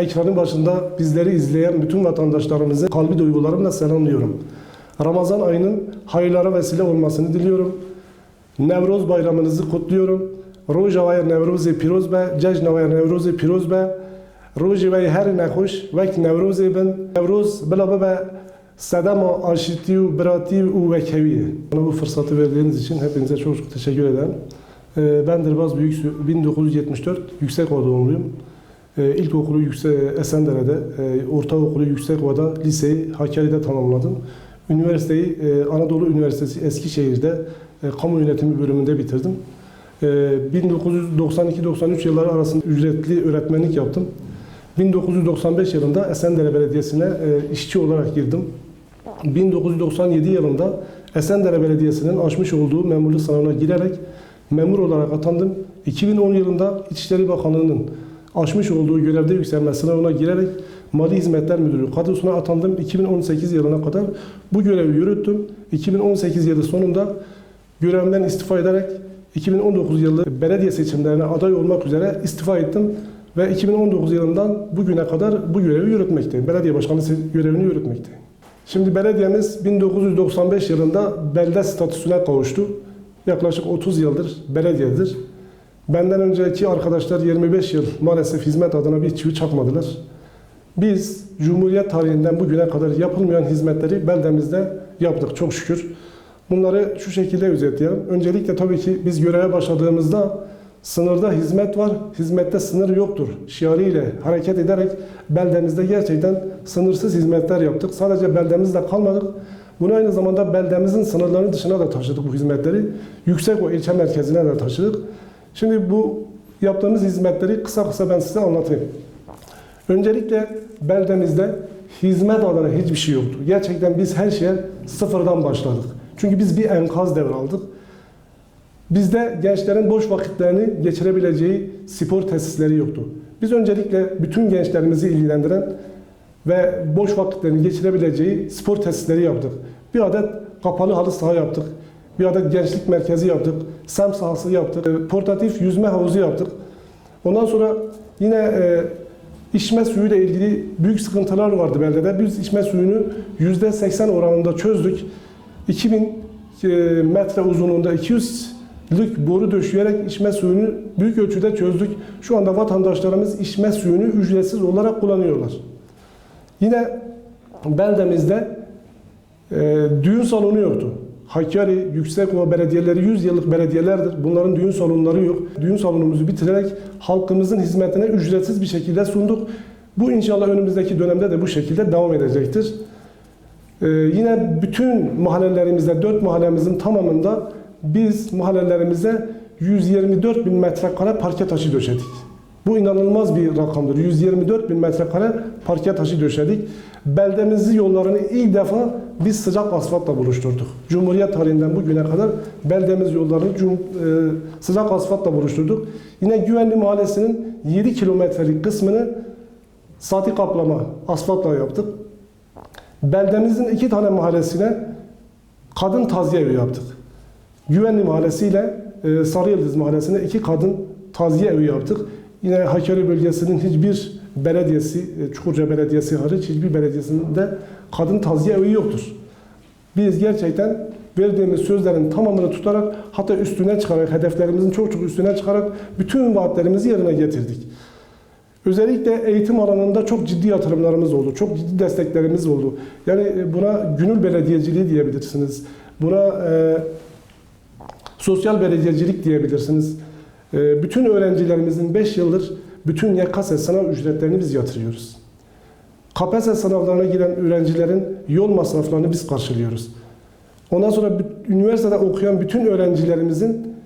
ekranın başında bizleri izleyen bütün vatandaşlarımızı kalbi duygularımla selamlıyorum. Ramazan ayının hayırlara vesile olmasını diliyorum. Nevroz bayramınızı kutluyorum. Rojavaya Nevrozi Piroz be, Cejnavaya Nevrozi Piroz be. Roji ve her nehoş vek Nevrozi bin. Nevroz bila be sedema aşiti u birati u vekeviye. Bana bu fırsatı verdiğiniz için hepinize çok çok teşekkür ederim. Ee, Ben Dirbaz Büyük 1974 Yüksekova doğumluyum. Ee, İlkokulu Yüksek Esendere'de, e, ortaokulu Yüksekova'da, liseyi Hakkari'de tamamladım. Üniversiteyi e, Anadolu Üniversitesi Eskişehir'de e, kamu yönetimi bölümünde bitirdim. E, 1992-93 yılları arasında ücretli öğretmenlik yaptım. 1995 yılında Esendere Belediyesi'ne e, işçi olarak girdim. 1997 yılında Esendere Belediyesi'nin açmış olduğu memurluk sınavına girerek memur olarak atandım. 2010 yılında İçişleri Bakanlığı'nın açmış olduğu görevde yükselme sınavına girerek Mali Hizmetler Müdürü kadrosuna atandım. 2018 yılına kadar bu görevi yürüttüm. 2018 yılı sonunda görevimden istifa ederek 2019 yılı belediye seçimlerine aday olmak üzere istifa ettim ve 2019 yılından bugüne kadar bu görevi yürütmekteyim. Belediye başkanı görevini yürütmekteyim. Şimdi belediyemiz 1995 yılında belde statüsüne kavuştu. Yaklaşık 30 yıldır belediyedir. Benden önceki arkadaşlar 25 yıl maalesef hizmet adına bir çivi çakmadılar. Biz Cumhuriyet tarihinden bugüne kadar yapılmayan hizmetleri beldemizde yaptık çok şükür. Bunları şu şekilde özetleyelim. Öncelikle tabii ki biz göreve başladığımızda sınırda hizmet var, hizmette sınır yoktur şiarıyla hareket ederek beldemizde gerçekten sınırsız hizmetler yaptık. Sadece beldemizde kalmadık. Bunu aynı zamanda beldemizin sınırlarının dışına da taşıdık bu hizmetleri. Yüksek o ilçe merkezine de taşıdık. Şimdi bu yaptığımız hizmetleri kısa kısa ben size anlatayım. Öncelikle beldemizde hizmet adına hiçbir şey yoktu. Gerçekten biz her şeye sıfırdan başladık. Çünkü biz bir enkaz devraldık. Bizde gençlerin boş vakitlerini geçirebileceği spor tesisleri yoktu. Biz öncelikle bütün gençlerimizi ilgilendiren ve boş vakitlerini geçirebileceği spor tesisleri yaptık. Bir adet kapalı halı saha yaptık. Bir adet gençlik merkezi yaptık. Sem sahası yaptık. e, Portatif yüzme havuzu yaptık. Ondan sonra yine e, içme suyu ile ilgili büyük sıkıntılar vardı beldede. Biz içme suyunu %80 oranında çözdük. 2000 e, metre uzunluğunda 200'lük boru döşeyerek içme suyunu büyük ölçüde çözdük. Şu anda vatandaşlarımız içme suyunu ücretsiz olarak kullanıyorlar. Yine beldemizde e, düğün salonu yoktu. Hakkari, Yüksekova belediyeleri 100 yıllık belediyelerdir. Bunların düğün salonları yok. Düğün salonumuzu bitirerek halkımızın hizmetine ücretsiz bir şekilde sunduk. Bu inşallah önümüzdeki dönemde de bu şekilde devam edecektir. Ee, yine bütün mahallelerimizde, dört mahallemizin tamamında biz mahallelerimize 124 bin metrekare parke taşı döşedik. Bu inanılmaz bir rakamdır. 124 bin metrekare parke taşı döşedik. Beldemizi yollarını ilk defa biz sıcak asfaltla buluşturduk. Cumhuriyet tarihinden bugüne kadar beldemiz yollarını cum- e, sıcak asfaltla buluşturduk. Yine Güvenli Mahallesi'nin 7 kilometrelik kısmını sati kaplama asfaltla yaptık. Beldemizin iki tane mahallesine kadın taziye evi yaptık. Güvenli Mahallesi ile e, Sarı Yıldız Mahallesi'ne iki kadın taziye evi yaptık. Yine Hakkari bölgesinin hiçbir belediyesi, e, Çukurca Belediyesi hariç hiçbir belediyesinde kadın taziye evi yoktur. Biz gerçekten verdiğimiz sözlerin tamamını tutarak hatta üstüne çıkarak, hedeflerimizin çok çok üstüne çıkarak bütün vaatlerimizi yerine getirdik. Özellikle eğitim alanında çok ciddi yatırımlarımız oldu. Çok ciddi desteklerimiz oldu. Yani e, buna gönül belediyeciliği diyebilirsiniz. Buna e, sosyal belediyecilik diyebilirsiniz. E, bütün öğrencilerimizin 5 yıldır bütün YKS sınav ücretlerini biz yatırıyoruz. KPSS sınavlarına giren öğrencilerin yol masraflarını biz karşılıyoruz. Ondan sonra üniversitede okuyan bütün öğrencilerimizin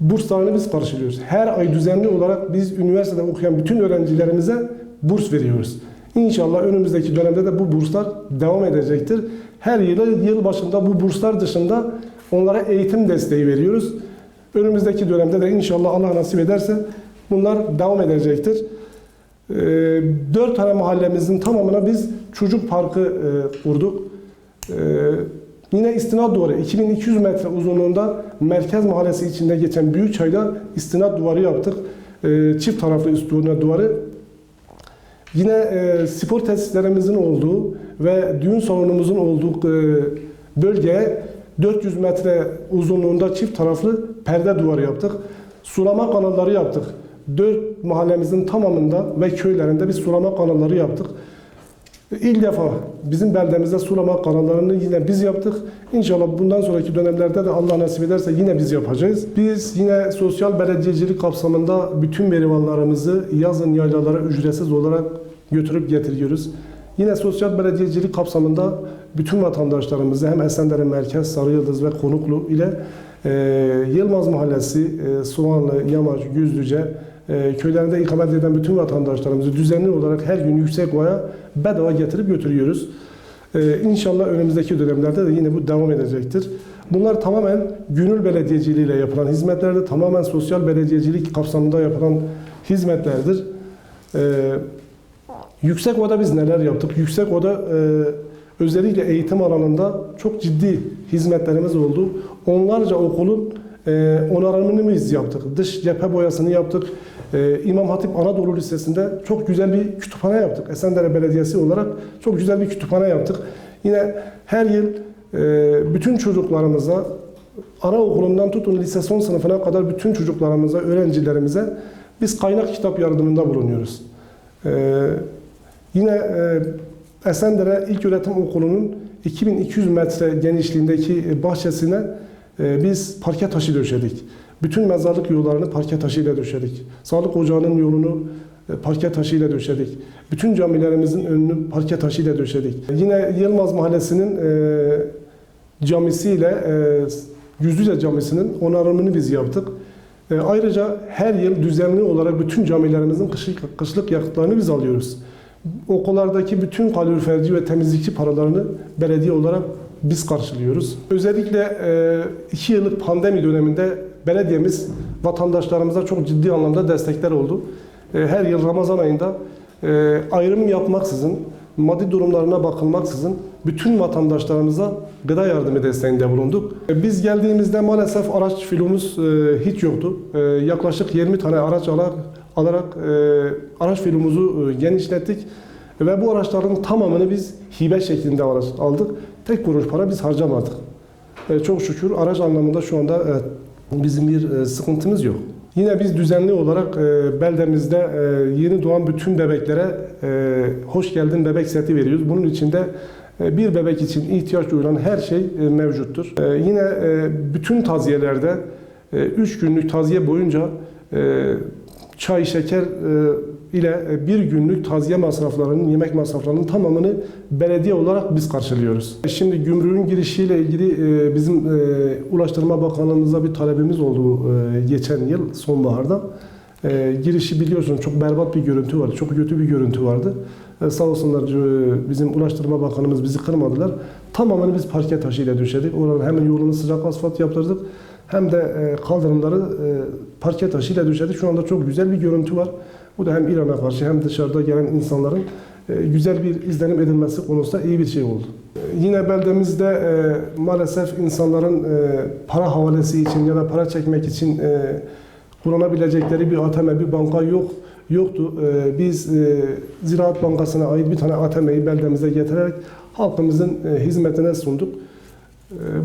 burslarını biz karşılıyoruz. Her ay düzenli olarak biz üniversitede okuyan bütün öğrencilerimize burs veriyoruz. İnşallah önümüzdeki dönemde de bu burslar devam edecektir. Her yıl yıl başında bu burslar dışında onlara eğitim desteği veriyoruz. Önümüzdeki dönemde de inşallah Allah nasip ederse bunlar devam edecektir. Ee, Dört tane mahallemizin tamamına biz çocuk parkı e, kurduk. Ee, Yine istinat duvarı 2200 metre uzunluğunda Merkez Mahallesi içinde geçen Büyükçay'da istinat duvarı yaptık. Ee, Çift taraflı istinat duvarı. Yine e, spor tesislerimizin olduğu ve düğün salonumuzun olduğu e, bölgeye 400 metre uzunluğunda çift taraflı perde duvarı yaptık. Sulama kanalları yaptık. Dört mahallemizin tamamında ve köylerinde bir sulama kanalları yaptık. İlk defa bizim beldemizde sulama kanallarını yine biz yaptık. İnşallah bundan sonraki dönemlerde de Allah nasip ederse yine biz yapacağız. Biz yine sosyal belediyecilik kapsamında bütün merivanlarımızı yazın yaylalara ücretsiz olarak götürüp getiriyoruz. Yine sosyal belediyecilik kapsamında bütün vatandaşlarımızı hem Esendere Merkez, Sarıyıldız ve Konuklu ile e, Yılmaz Mahallesi, e, Soğanlı, Yamaç, Güzlüce e, köylerinde ikamet eden bütün vatandaşlarımızı düzenli olarak her gün yüksek oya bedava getirip götürüyoruz. Ee, inşallah önümüzdeki dönemlerde de yine bu devam edecektir. Bunlar tamamen gönül belediyeciliğiyle yapılan hizmetlerdir. Tamamen sosyal belediyecilik kapsamında yapılan hizmetlerdir. Ee, yüksek Oda biz neler yaptık? Yüksek Oda e, özellikle eğitim alanında çok ciddi hizmetlerimiz oldu. Onlarca okulun e, onarımını biz yaptık. Dış cephe boyasını yaptık. E, İmam Hatip Anadolu Lisesi'nde çok güzel bir kütüphane yaptık. Esendere Belediyesi olarak çok güzel bir kütüphane yaptık. Yine her yıl e, bütün çocuklarımıza anaokulundan tutun lise son sınıfına kadar bütün çocuklarımıza, öğrencilerimize biz kaynak kitap yardımında bulunuyoruz. E, yine e, Esendere İlköğretim Okulu'nun 2200 metre genişliğindeki bahçesine e, biz parke taşı döşedik. Bütün mezarlık yollarını parke taşıyla döşedik. Sağlık ocağının yolunu e, parke taşıyla döşedik. Bütün camilerimizin önünü parke taşıyla döşedik. Yine Yılmaz Mahallesi'nin e, camisiyle e, Yüzlüce Camisi'nin onarımını biz yaptık. E, ayrıca her yıl düzenli olarak bütün camilerimizin kışlık, kışlık yakıtlarını biz alıyoruz. Okullardaki bütün kaloriferci ve temizlikçi paralarını belediye olarak biz karşılıyoruz. Özellikle e, iki yıllık pandemi döneminde belediyemiz vatandaşlarımıza çok ciddi anlamda destekler oldu. E, her yıl Ramazan ayında e, ayrım yapmaksızın, maddi durumlarına bakılmaksızın bütün vatandaşlarımıza gıda yardımı desteğinde bulunduk. E, Biz geldiğimizde maalesef araç filomuz e, hiç yoktu. E, Yaklaşık 20 tane araç alarak, alarak e, araç filomuzu e, genişlettik. Ve bu araçların tamamını biz hibe şeklinde aldık. Tek kuruş para biz harcamadık. E, çok şükür araç anlamında şu anda e, bizim bir e, sıkıntımız yok. Yine biz düzenli olarak e, beldemizde e, yeni doğan bütün bebeklere e, hoş geldin bebek seti veriyoruz. Bunun içinde e, bir bebek için ihtiyaç duyulan her şey e, mevcuttur. E, yine e, bütün taziyelerde 3 günlük taziye boyunca e, çay, şeker e, ile e, bir günlük taziye masraflarının, yemek masraflarının tamamını belediye olarak biz karşılıyoruz. Şimdi gümrüğün girişiyle ilgili e, bizim e, Ulaştırma Bakanlığımıza bir talebimiz oldu e, geçen yıl sonbaharda. E, girişi biliyorsunuz çok berbat bir görüntü vardı, çok kötü bir görüntü vardı. E, sağ olsunlar e, bizim Ulaştırma Bakanımız bizi kırmadılar. Tamamını biz parke taşıyla döşedik. Oranın hemen yolunu sıcak asfalt yaptırdık. Hem de e, kaldırımları e, parke taşıyla döşedik. Şu anda çok güzel bir görüntü var. Bu da hem İran'a karşı hem dışarıda gelen insanların e, güzel bir izlenim edilmesi konusunda iyi bir şey oldu. E, Yine beldemizde e, maalesef insanların para havalesi için ya da para çekmek için kullanabilecekleri bir ATM, bir banka yok yoktu. Biz Ziraat Bankası'na ait bir tane ATM'yi beldemize getirerek halkımızın hizmetine sunduk.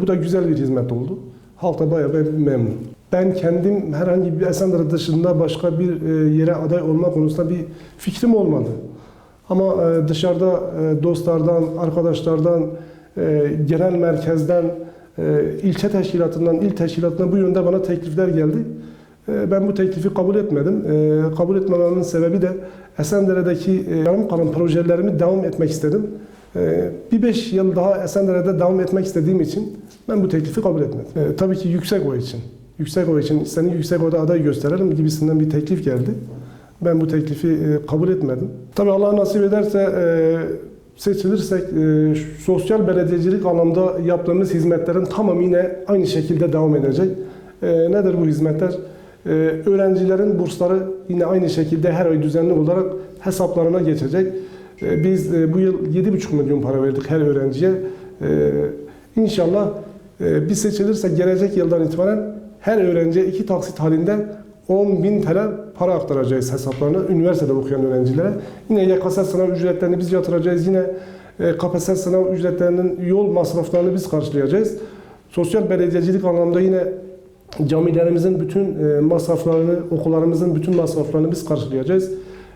Bu da güzel bir hizmet oldu. Halk da bayağı memnun. Ben kendim herhangi bir Esendere dışında başka bir e, yere aday olma konusunda bir fikrim olmadı. Ama e, dışarıda e, dostlardan, arkadaşlardan, genel merkezden, ilçe teşkilatından, il teşkilatından bu yönde bana teklifler geldi. Ben bu teklifi kabul etmedim. Kabul etmememin sebebi de Esendere'deki yarım kalan projelerimi devam etmek istedim. Bir beş yıl daha Esendere'de devam etmek istediğim için ben bu teklifi kabul etmedim. Tabii ki yüksek oy için. Yüksek oy için seni yüksek oyda aday gösterelim gibisinden bir teklif geldi. Ben bu teklifi e, kabul etmedim. Tabii Allah nasip ederse e, seçilirsek e, sosyal belediyecilik anlamda yaptığımız hizmetlerin tamamı yine aynı şekilde devam edecek. Nedir bu hizmetler? Öğrencilerin bursları yine aynı şekilde her ay düzenli olarak hesaplarına geçecek. Biz bu yıl 7,5 milyon para verdik her öğrenciye. İnşallah biz seçilirsek gelecek yıldan itibaren her öğrenciye iki taksit halinde 10 bin TL para aktaracağız hesaplarına üniversitede okuyan öğrencilere. Yine YKS sınav ücretlerini biz yatıracağız. Yine e, KPSS sınav ücretlerinin yol masraflarını biz karşılayacağız. Sosyal belediyecilik anlamında yine camilerimizin bütün e, masraflarını, okullarımızın bütün masraflarını biz karşılayacağız.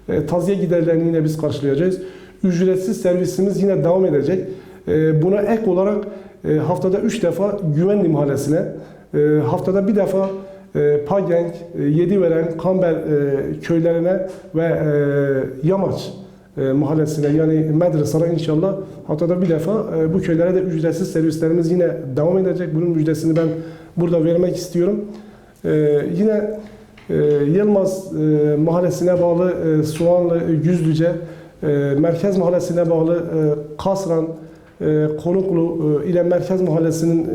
E, taziye giderlerini yine biz karşılayacağız. Ücretsiz servisimiz yine devam edecek. Buna ek olarak haftada 3 defa Güvenli Mahallesi'ne, e, haftada bir defa e, Pagenk, e, Yediveren, Kamber e, köylerine ve e, Yamaç e, mahallesine yani Medresar'a inşallah haftada bir defa e, bu köylere de ücretsiz servislerimiz yine devam edecek. Bunun müjdesini ben burada vermek istiyorum. Yine Yılmaz mahallesine bağlı e, Soğanlı, Güzlüce, e, Merkez mahallesine bağlı Kasran, Konuklu ile Merkez mahallesinin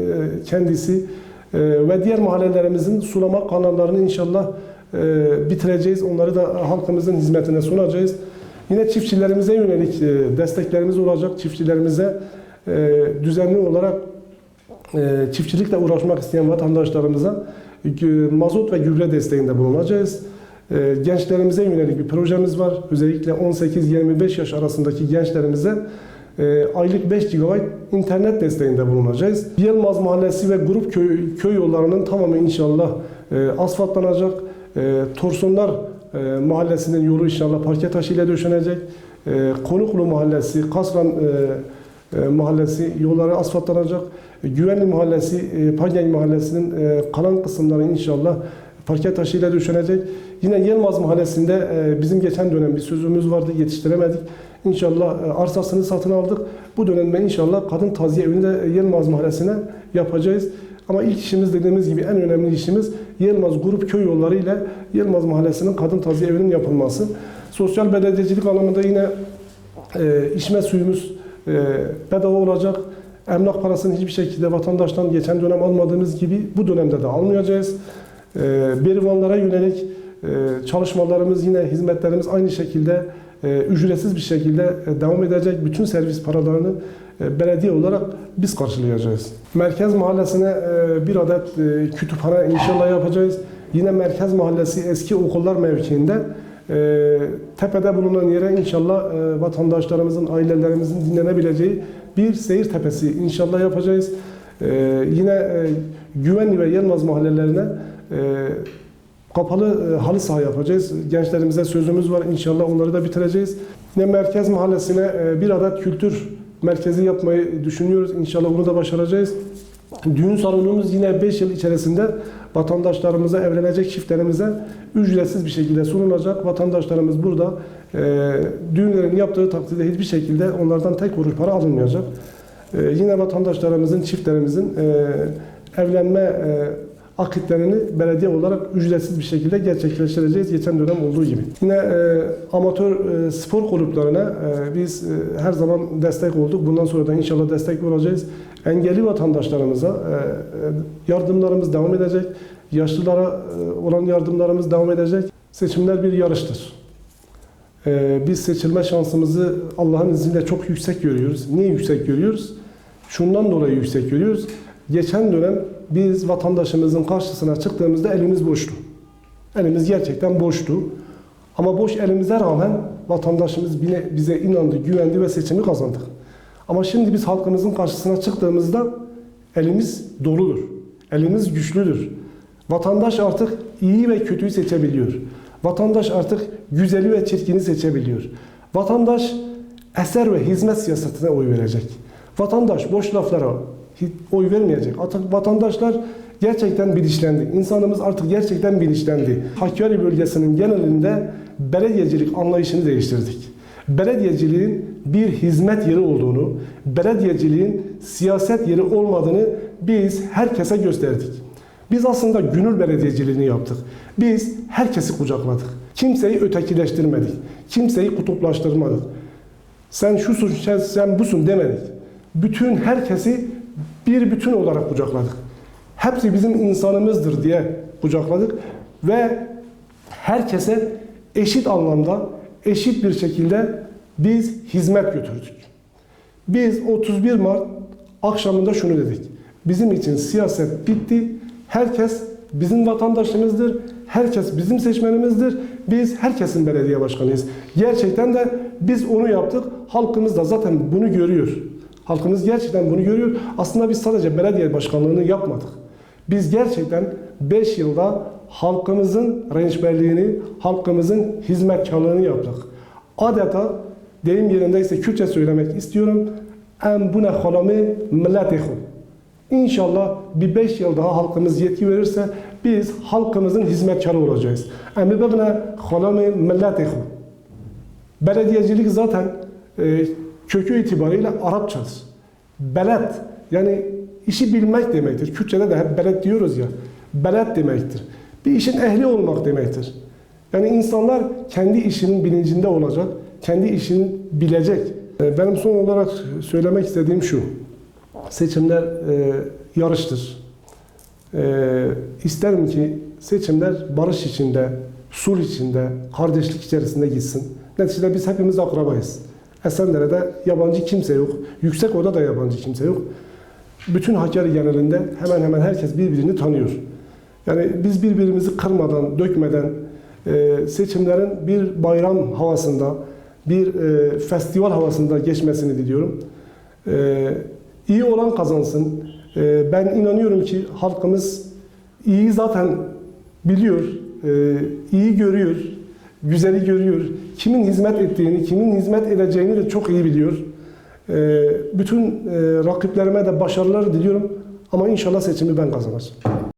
kendisi ve diğer mahallelerimizin sulama kanallarını inşallah e, bitireceğiz. Onları da halkımızın hizmetine sunacağız. Yine çiftçilerimize yönelik e, desteklerimiz olacak. Çiftçilerimize e, düzenli olarak çiftçilikle uğraşmak isteyen vatandaşlarımıza mazot ve gübre desteğinde bulunacağız. Gençlerimize yönelik bir projemiz var. Özellikle 18-25 yaş arasındaki gençlerimize e, aylık 5 GB internet desteğinde bulunacağız. Yılmaz Mahallesi ve Grup köy, köy yollarının tamamı inşallah e, asfaltlanacak. E, Torsunlar e, Mahallesi'nin yolu inşallah parke taşıyla döşenecek. E, Konuklu Mahallesi, Kasran e, e, Mahallesi yolları asfaltlanacak. E, Güvenli Mahallesi, e, Pageng Mahallesi'nin e, kalan kısımları inşallah parke taşıyla döşenecek. Yine Yılmaz Mahallesi'nde e, bizim geçen dönem bir sözümüz vardı, yetiştiremedik. İnşallah e, arsasını satın aldık. Bu dönemde inşallah kadın taziye evini de Yılmaz Mahallesi'ne yapacağız. Ama ilk işimiz dediğimiz gibi en önemli işimiz Yılmaz Grup Köy Yolları ile Yılmaz Mahallesi'nin kadın taziye evinin yapılması. Sosyal belediyecilik anlamında yine e, içme suyumuz e, bedava olacak. Emlak parasını hiçbir şekilde vatandaştan geçen dönem almadığımız gibi bu dönemde de almayacağız. E, Berivanlara yönelik e, çalışmalarımız yine hizmetlerimiz aynı şekilde e, ücretsiz bir şekilde e, devam edecek. Bütün servis paralarını e, belediye olarak biz karşılayacağız. Merkez mahallesine e, bir adet e, kütüphane inşallah yapacağız. Yine Merkez Mahallesi eski okullar mevkiinde e, tepede bulunan yere inşallah e, vatandaşlarımızın, ailelerimizin dinlenebileceği bir seyir tepesi inşallah yapacağız. E, yine e, Güvenli ve Yılmaz mahallelerine e, kapalı e, halı saha yapacağız. Gençlerimize sözümüz var. İnşallah onları da bitireceğiz. Yine Merkez Mahallesi'ne e, bir adet kültür merkezi yapmayı düşünüyoruz. İnşallah bunu da başaracağız. Düğün salonumuz yine 5 yıl içerisinde vatandaşlarımıza, evlenecek çiftlerimize ücretsiz bir şekilde sunulacak. Vatandaşlarımız burada e, düğünlerini yaptığı takdirde hiçbir şekilde onlardan tek kuruş para alınmayacak. E, yine vatandaşlarımızın, çiftlerimizin e, evlenme e, akitlerini belediye olarak ücretsiz bir şekilde gerçekleştireceğiz geçen dönem olduğu gibi. Yine e, amatör e, spor kulüplerine e, biz e, her zaman destek olduk. Bundan sonra da inşallah destek olacağız. Engelli vatandaşlarımıza e, e, yardımlarımız devam edecek. Yaşlılara e, olan yardımlarımız devam edecek. Seçimler bir yarıştır. E, biz seçilme şansımızı Allah'ın izniyle çok yüksek görüyoruz. Niye yüksek görüyoruz? Şundan dolayı yüksek görüyoruz. Geçen dönem biz vatandaşımızın karşısına çıktığımızda elimiz boştu. Elimiz gerçekten boştu. Ama boş elimize rağmen vatandaşımız bize inandı, güvendi ve seçimi kazandık. Ama şimdi biz halkımızın karşısına çıktığımızda elimiz doludur. Elimiz güçlüdür. Vatandaş artık iyi ve kötüyü seçebiliyor. Vatandaş artık güzeli ve çirkini seçebiliyor. Vatandaş eser ve hizmet siyasetine oy verecek. Vatandaş boş laflara oy vermeyecek. Artık vatandaşlar gerçekten bilinçlendi. İnsanımız artık gerçekten bilinçlendi. Hakkari bölgesinin genelinde belediyecilik anlayışını değiştirdik. Belediyeciliğin bir hizmet yeri olduğunu, belediyeciliğin siyaset yeri olmadığını biz herkese gösterdik. Biz aslında gönül belediyeciliğini yaptık. Biz herkesi kucakladık. Kimseyi ötekileştirmedik. Kimseyi kutuplaştırmadık. Sen şusun, sen, sen busun demedik. Bütün herkesi bir bütün olarak kucakladık. Hepsi bizim insanımızdır diye kucakladık ve herkese eşit anlamda, eşit bir şekilde biz hizmet götürdük. Biz 31 Mart akşamında şunu dedik. Bizim için siyaset bitti. Herkes bizim vatandaşımızdır. Herkes bizim seçmenimizdir. Biz herkesin belediye başkanıyız. Gerçekten de biz onu yaptık. Halkımız da zaten bunu görüyor. Halkımız gerçekten bunu görüyor. Aslında biz sadece belediye başkanlığını yapmadık. Biz gerçekten 5 yılda halkımızın rençberliğini, halkımızın hizmetkarlığını yaptık. Adeta deyim yerindeyse Kürtçe söylemek istiyorum. En bu ne halami milletehu. İnşallah bir 5 yıl daha halkımız yetki verirse biz halkımızın hizmetkarı olacağız. Emi bebne halami milletehu. Belediyecilik zaten e, kökü itibariyle Arapçadır. Beled yani işi bilmek demektir. Kürtçe'de de hep beled diyoruz ya. Beled demektir. Bir işin ehli olmak demektir. Yani insanlar kendi işinin bilincinde olacak, kendi işini bilecek. E, Benim son olarak söylemek istediğim şu. Seçimler e, yarıştır. E, isterim ki seçimler barış içinde, sulh içinde, kardeşlik içerisinde gitsin. Neticede biz hepimiz akrabayız. Esenler'de yabancı kimse yok. Yüksek Oda da yabancı kimse yok. Bütün Hakkari genelinde hemen hemen herkes birbirini tanıyor. Yani biz birbirimizi kırmadan, dökmeden e, seçimlerin bir bayram havasında, bir e, festival havasında geçmesini diliyorum. E, iyi olan kazansın. E, ben inanıyorum ki halkımız iyi zaten biliyor, e, iyi görüyor, güzeli görüyor. Kimin hizmet ettiğini, kimin hizmet edeceğini de çok iyi biliyor. E, bütün e, rakiplerime de başarılar diliyorum ama inşallah seçimi ben kazanacağım.